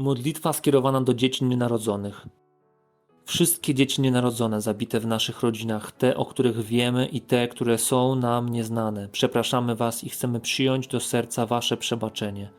Modlitwa skierowana do dzieci nienarodzonych. Wszystkie dzieci nienarodzone zabite w naszych rodzinach, te, o których wiemy i te, które są nam nieznane, przepraszamy Was i chcemy przyjąć do serca Wasze przebaczenie.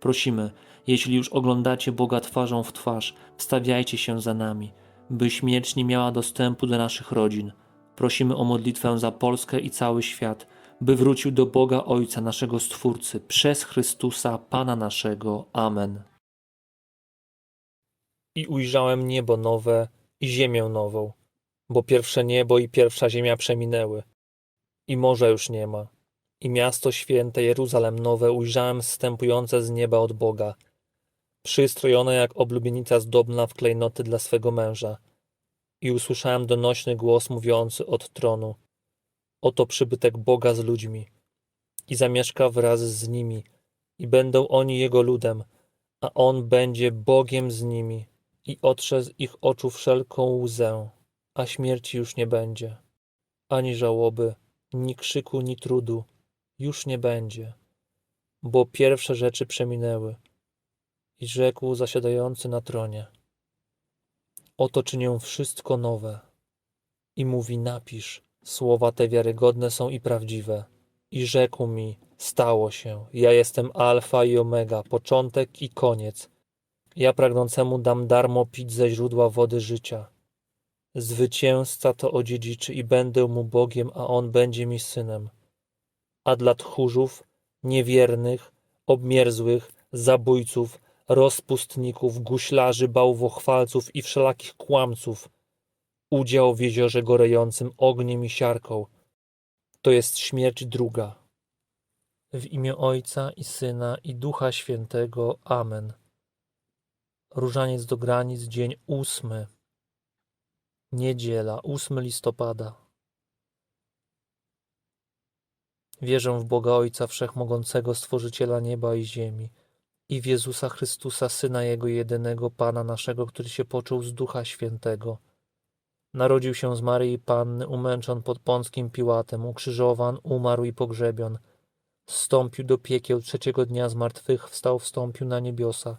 Prosimy, jeśli już oglądacie Boga twarzą w twarz, wstawiajcie się za nami, by śmierć nie miała dostępu do naszych rodzin. Prosimy o modlitwę za Polskę i cały świat, by wrócił do Boga Ojca naszego Stwórcy, przez Chrystusa Pana naszego. Amen. I ujrzałem niebo nowe i ziemię nową, bo pierwsze niebo i pierwsza ziemia przeminęły, i morza już nie ma. I miasto święte Jeruzalem nowe ujrzałem zstępujące z nieba od Boga, przystrojone jak oblubienica zdobna w klejnoty dla swego męża. I usłyszałem donośny głos mówiący od tronu: Oto przybytek Boga z ludźmi, i zamieszka wraz z nimi, i będą oni jego ludem, a on będzie Bogiem z nimi, i otrze z ich oczu wszelką łzę, a śmierci już nie będzie, ani żałoby, ni krzyku, ni trudu, już nie będzie, bo pierwsze rzeczy przeminęły. I rzekł zasiadający na tronie: Oto czynię wszystko nowe. I mówi: Napisz, słowa te wiarygodne są i prawdziwe. I rzekł mi: Stało się. Ja jestem Alfa i Omega, początek i koniec. Ja pragnącemu dam darmo pić ze źródła wody życia. Zwycięzca to odziedziczy i będę mu Bogiem, a on będzie mi synem. A dla tchórzów, niewiernych, obmierzłych, zabójców, rozpustników, guślarzy, bałwochwalców i wszelakich kłamców udział w jeziorze gorejącym ogniem i siarką. To jest śmierć druga. W imię Ojca i Syna i Ducha Świętego. Amen. Różaniec do granic, dzień ósmy. Niedziela, 8 listopada. Wierzę w Boga Ojca Wszechmogącego, Stworzyciela nieba i ziemi i w Jezusa Chrystusa, Syna Jego jedynego, Pana naszego, który się począł z Ducha Świętego. Narodził się z Maryi Panny, umęczon pod Pąckim Piłatem, ukrzyżowan, umarł i pogrzebion. Wstąpił do piekieł, trzeciego dnia z martwych wstał, wstąpił na niebiosa.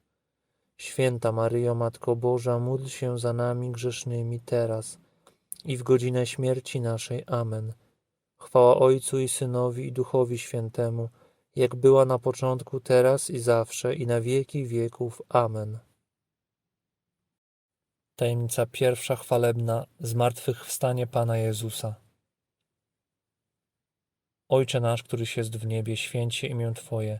Święta Maryjo, Matko Boża, módl się za nami grzesznymi teraz i w godzinę śmierci naszej. Amen. Chwała Ojcu i Synowi i Duchowi Świętemu, jak była na początku, teraz i zawsze, i na wieki wieków. Amen. Tajemnica pierwsza chwalebna zmartwychwstanie Pana Jezusa. Ojcze nasz, któryś jest w niebie, święć się imię Twoje.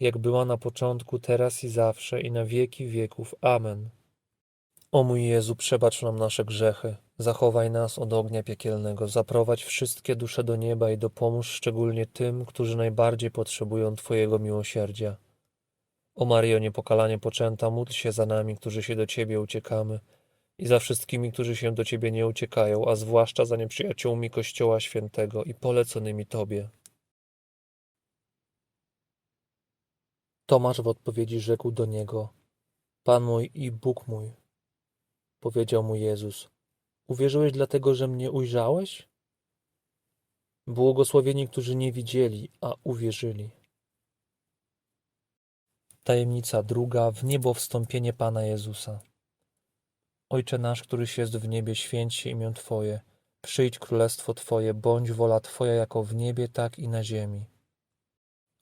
jak była na początku, teraz i zawsze, i na wieki wieków. Amen. O mój Jezu, przebacz nam nasze grzechy, zachowaj nas od ognia piekielnego, zaprowadź wszystkie dusze do nieba i dopomóż szczególnie tym, którzy najbardziej potrzebują Twojego miłosierdzia. O Maryjo niepokalanie poczęta, módl się za nami, którzy się do Ciebie uciekamy i za wszystkimi, którzy się do Ciebie nie uciekają, a zwłaszcza za nieprzyjaciółmi Kościoła Świętego i poleconymi Tobie. Tomasz w odpowiedzi rzekł do niego: Pan mój i Bóg mój. Powiedział mu Jezus: Uwierzyłeś dlatego, że mnie ujrzałeś? Błogosławieni, którzy nie widzieli, a uwierzyli. Tajemnica druga w niebo wstąpienie Pana Jezusa. Ojcze nasz, któryś jest w niebie, święć się imię Twoje. Przyjdź królestwo Twoje, bądź wola Twoja jako w niebie, tak i na ziemi.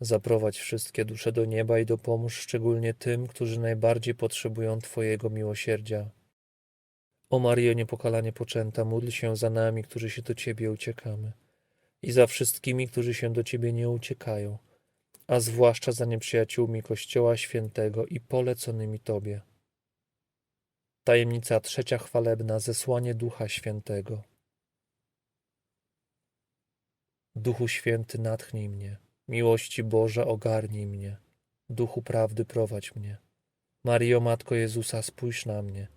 zaprowadź wszystkie dusze do nieba i dopomóż szczególnie tym, którzy najbardziej potrzebują Twojego miłosierdzia. O Maryjo niepokalanie poczęta, módl się za nami, którzy się do Ciebie uciekamy i za wszystkimi, którzy się do Ciebie nie uciekają a zwłaszcza za nieprzyjaciółmi Kościoła Świętego i poleconymi Tobie. Tajemnica trzecia chwalebna zesłanie Ducha Świętego. Duchu Święty natchnij mnie, miłości Boża ogarnij mnie, Duchu Prawdy prowadź mnie. Mario Matko Jezusa spójrz na mnie,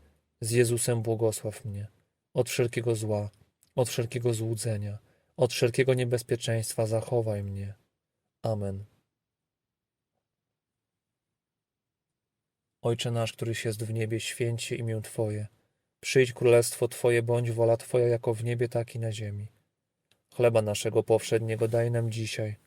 z Jezusem błogosław mnie, od wszelkiego zła, od wszelkiego złudzenia, od wszelkiego niebezpieczeństwa zachowaj mnie. Amen. Ojcze nasz, któryś jest w niebie, święcie imię Twoje. Przyjdź królestwo Twoje, bądź wola Twoja jako w niebie, tak i na ziemi. Chleba naszego powszedniego daj nam dzisiaj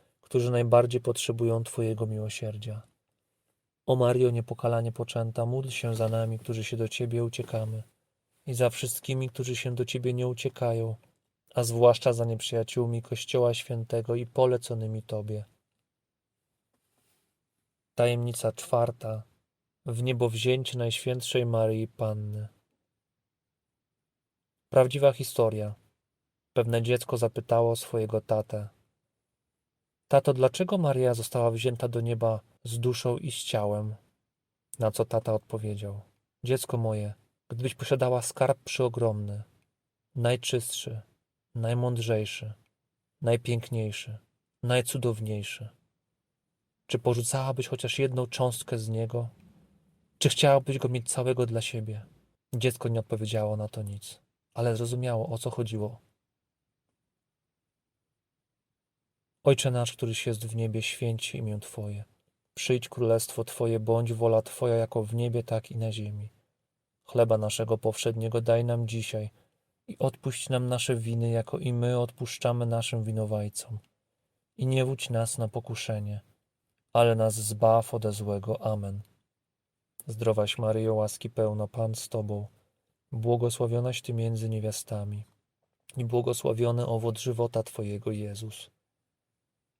którzy najbardziej potrzebują Twojego miłosierdzia. O Mario niepokalanie poczęta, módl się za nami, którzy się do Ciebie uciekamy i za wszystkimi, którzy się do Ciebie nie uciekają, a zwłaszcza za nieprzyjaciółmi Kościoła Świętego i poleconymi Tobie. Tajemnica czwarta. W niebo wzięcie Najświętszej Maryi Panny. Prawdziwa historia. Pewne dziecko zapytało swojego tatę. Tato, dlaczego Maria została wzięta do nieba z duszą i z ciałem? Na co tata odpowiedział. Dziecko moje, gdybyś posiadała skarb przeogromny, najczystszy, najmądrzejszy, najpiękniejszy, najcudowniejszy, czy porzucałabyś chociaż jedną cząstkę z niego? Czy chciałabyś go mieć całego dla siebie? Dziecko nie odpowiedziało na to nic, ale zrozumiało, o co chodziło. Ojcze nasz, któryś jest w niebie, święci imię Twoje. Przyjdź królestwo Twoje, bądź wola Twoja jako w niebie, tak i na ziemi. Chleba naszego powszedniego daj nam dzisiaj i odpuść nam nasze winy, jako i my odpuszczamy naszym winowajcom. I nie wódź nas na pokuszenie, ale nas zbaw ode złego. Amen. Zdrowaś Maryjo, łaski pełna, Pan z Tobą, błogosławionaś Ty między niewiastami i błogosławiony owoc żywota Twojego, Jezus.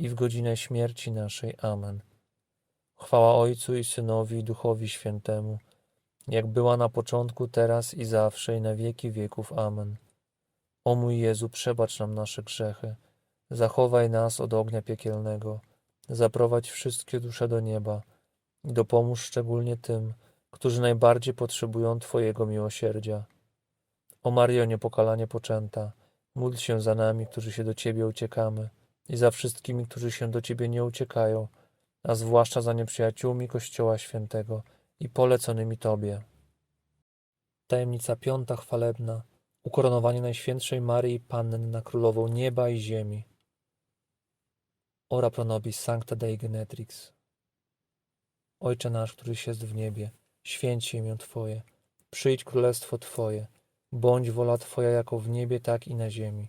i w godzinę śmierci naszej. Amen. Chwała Ojcu i Synowi i Duchowi Świętemu, jak była na początku, teraz i zawsze i na wieki wieków. Amen. O mój Jezu, przebacz nam nasze grzechy, zachowaj nas od ognia piekielnego, zaprowadź wszystkie dusze do nieba i dopomóż szczególnie tym, którzy najbardziej potrzebują Twojego miłosierdzia. O Mario niepokalanie poczęta, módl się za nami, którzy się do Ciebie uciekamy i za wszystkimi, którzy się do Ciebie nie uciekają, a zwłaszcza za nieprzyjaciółmi Kościoła Świętego i poleconymi Tobie. Tajemnica piąta chwalebna. Ukoronowanie Najświętszej Maryi Panny na Królową Nieba i Ziemi. Ora pro nobis sancta Dei Genetrix. Ojcze nasz, któryś jest w niebie, święć imię Twoje. Przyjdź królestwo Twoje. Bądź wola Twoja jako w niebie, tak i na ziemi.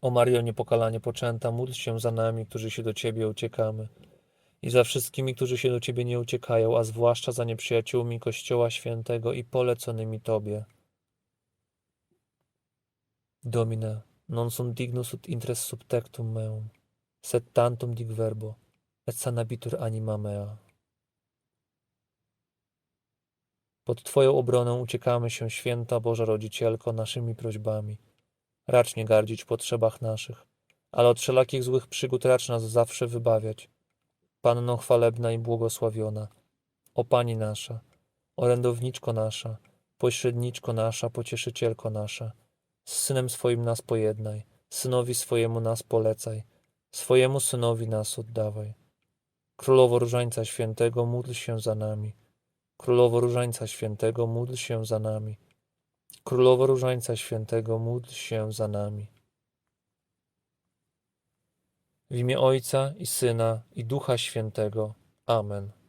O Mario niepokalanie poczęta, módl się za nami, którzy się do Ciebie uciekamy i za wszystkimi, którzy się do Ciebie nie uciekają, a zwłaszcza za nieprzyjaciółmi Kościoła Świętego i poleconymi Tobie. Domine, non sum dignus ut intres subtectum meum, sed tantum dig verbo, et sanabitur anima mea. Pod Twoją obronę uciekamy się, święta Boża Rodzicielko, naszymi prośbami. Racz nie gardzić w potrzebach naszych, ale od wszelakich złych przygód racz nas zawsze wybawiać. Panno chwalebna i błogosławiona, o Pani nasza, orędowniczko nasza, pośredniczko nasza, pocieszycielko nasza, z Synem swoim nas pojednaj, Synowi swojemu nas polecaj, swojemu Synowi nas oddawaj. Królowo Różańca Świętego, módl się za nami. Królowo Różańca Świętego, módl się za nami. Królowo Różańca Świętego, módl się za nami. W imię Ojca i Syna i Ducha Świętego. Amen.